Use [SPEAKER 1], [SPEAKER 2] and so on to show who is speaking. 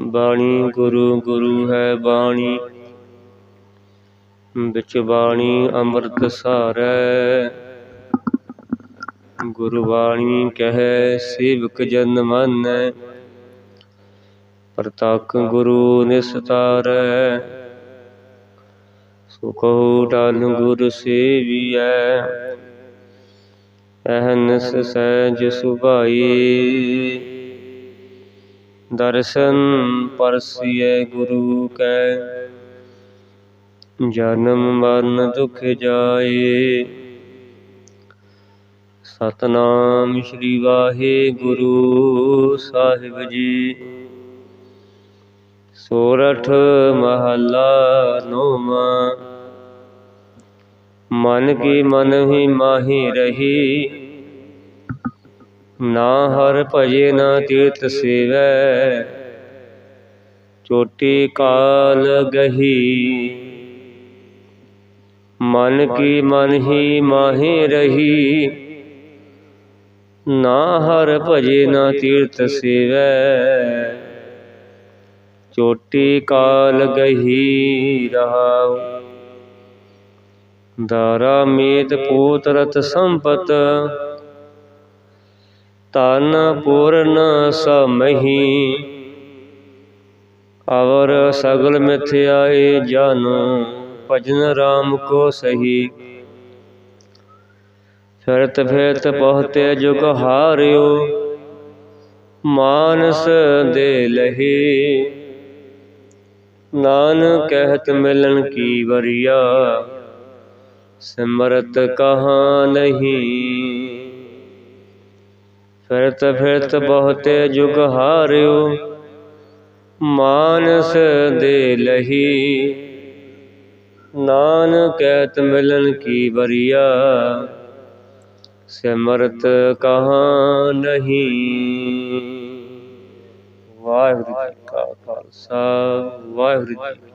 [SPEAKER 1] ਬਾਣੀ ਗੁਰੂ ਗੁਰੂ ਹੈ ਬਾਣੀ। ਵਿੱਚ ਬਾਣੀ ਅੰਮ੍ਰਿਤ ਸਾਰੈ। ਗੁਰੂ ਬਾਣੀ ਕਹੈ, ਸੇਵਕ ਜਨ ਮਾਨੈ। ਪ੍ਰਤੱਖ ਗੁਰੂ ਨਿਸਤਾਰੈ। ਸੋ ਕਹੋ ਗੁਰ ਸੇਵੀਐ। ਅਹਨਸ ਸਹਿਜ ਸੁਭਾਈ। ਦਰਸ਼ਨ ਪਰਸੀਐ ਗੁਰੂ ਕੈ। ਜਨਮ ਮਰਨ ਦੁਖ ਜਾਏ। ਸਤਨਾਮ ਸ੍ਰੀ ਵਾਹਿਗੁਰੂ ਸਾਹਿਬ ਜੀ। ਸੋਰਠ ਮਹੱਲਾ ਨੌਵਾਂ। ਮਨ ਕੀ ਮਨ ਹੀ ਮਾਹੀ ਰਹੀ। ਨਾ ਹਰ ਭਜੇ ਨਾ ਤੀਰਥ ਸੇਵੈ। ਚੋਟੀ ਕਾਲ ਗਹੀ। ਮਨ ਕੀ ਮਨ ਹੀ ਮਾਹੀ ਰਹੀ। ਨਾ ਹਰ ਭਜੇ ਨਾ ਤੀਰਥ ਸੇਵੈ। ਚੋਟੀ ਕਾਲ ਗਹੀ ਰਹਾਉ। ਦਾਰਾ ਮੀਤ ਪੂਤ ਰਤ ਸੰਪਤ। ਤਨ ਪੂਰਨ ਸਮਹੀ। ਅਵਰ ਸਗਲ ਮਿਥਿਆਏ ਜਾਨੋ, ਭਜਨ ਰਾਮ ਕੋ ਸਹੀ। ਫਿਰਤ ਫਿਰਤ ਬਹੁਤੇ ਜੁਗ ਹਾਰਿਓ, ਮਾਨਸ ਦੇ ਲਹੀ। ਨਾਨਕ ਕਹਿਤ ਮਿਲਣ ਕੀ ਵਰਿਆ, ਸਿਮਰਤ ਕਹਾ ਨਹੀਂ। ਫਿਰਤ ਫਿਰਤ ਬਹੁਤੇ ਜੁਗ ਹਾਰਿਓ। ਮਾਨਸ ਦੇ ਲਹੀ। ਨਾਨਕ ਕਹਿਤ ਮਿਲਨ ਕੀ ਬਰੀਆ ਸਿਮਰਤ ਕਹਾ ਨਹੀਂ? ਵਾਹਿਗੁਰੂ ਜੀ ਕਾ ਖਾਲਸਾ, ਵਾਹਿਗੁਰੂ ਜੀ ਕੀ